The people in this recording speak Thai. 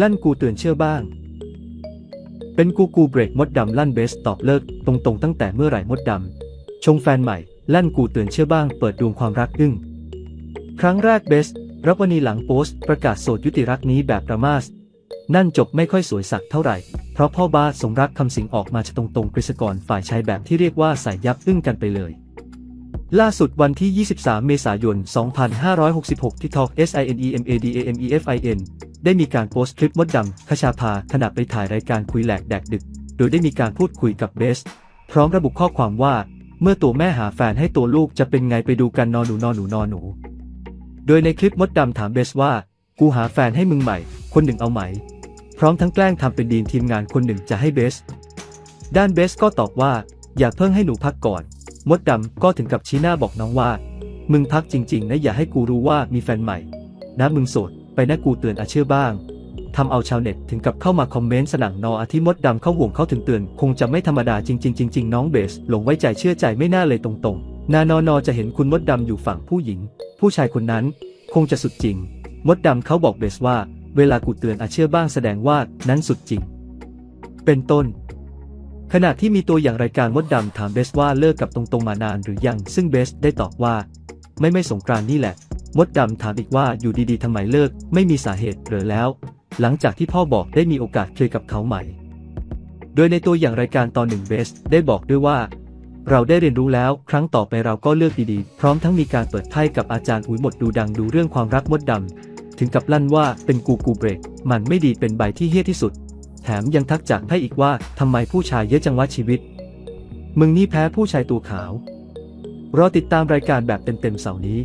ลั่นกูเตือนเชื่อบ้าง เป็นกูกูเบรกมดดำลั่นเบสตอบเลิกตรงๆตั้งแต่เมื่อไหร่มดดำชงแฟนใหม่ ลั่นกูเตือนเชื่อบ้าง เปิดดวงความรักอึ้งครั้งแรกเบสรับวันนี้หลังโพสต์ประกาศโสดยุติรักนี้แบบดราม่าสนั่นจบไม่ค่อยสวยสักเท่าไหร่ เพราะพ่อบ้าสมรักคำสิงออกมาจะตรงๆกฤษกรฝ่ายชายแบบที่เรียกว่าใส่ยับอึ้งกันไปเลย ล่าสุดวันที่ 23 เมษายน 2566 ที่ทอก SINEMADAMEFIN ได้มีการโพสต์คลิปมดดำคชาภาขณะไปถ่ายรายการคุยแหลกแดกดึก โดยได้มีการพูดคุยกับเบส พร้อมระบุข้อความว่า เมื่อตัวแม่หาแฟนให้ตัวลูกจะเป็นไงไปดูกันนอนหนูนอนหนูนอนหนู โดยในคลิปมดดำถามเบสว่า กูหาแฟนให้มึงใหม่ คนหนึ่งเอาไหม พร้อมทั้งแกล้งทำเป็นดีนทีมงานคนหนึ่งจะให้เบส ด้านเบสก็ตอบว่า อย่าเพิ่งให้หนูพักก่อน มดดำก็ถึงกับชี้หน้าบอกน้องว่า มึงพักจริงๆนะอย่าให้กูรู้ว่ามีแฟนใหม่ นะมึงโสด นะกูเตือนอาเชื่อบ้างทำเอาชาวเน็ตถึงกับเข้ามาคอมเมนต์สนั่นนออาที่มดดำเข้าห่วงเขาถึงเตือน คงจะไม่ธรรมดาจริงๆจริงๆน้องเบสหลงไว้ใจเชื่อใจไม่น่าเลยตรงๆ นานอนอจะเห็นคุณมดดำอยู่ฝั่งผู้หญิง ผู้ชายคนนั้น คงจะสุดจริง มดดำเขาบอกเบสว่า เวลากูเตือนอาเชื่อบ้างแสดงว่านั้นสุดจริง เป็นต้น ขณะที่มีตัวอย่างรายการมดดำถามเบสว่าเลิกกับตรงๆมานานหรือยัง ซึ่งเบสได้ตอบว่า ไม่ไม่สงกรานนี่แหละ มดดำถามอีกว่าอยู่ดีๆทำไมเลิก ไม่มีสาเหตุหรือแล้ว หลังจากที่พ่อบอกได้มีโอกาสเคลียร์กับเขาใหม่ โดยในตัวอย่างรายการตอนหนึ่งเบสได้บอกด้วยว่า เราได้เรียนรู้แล้วครั้งต่อไปเราก็เลือกดีๆ พร้อมทั้งมีการเปิดไพ่กับอาจารย์อุ๋ยหมดดูดังดูเรื่องความรักมดดำถึงกับลั่นว่าเป็นกูกูเบรก มันไม่ดีเป็นใบที่เฮี้ยที่สุด แถมยังทักจากไพ่อีกว่าทำไมผู้ชายเยอะจังวะชีวิต มึงนี่แพ้ผู้ชายตัวขาวรอติดตามรายการแบบเต็มๆเสาร์นี้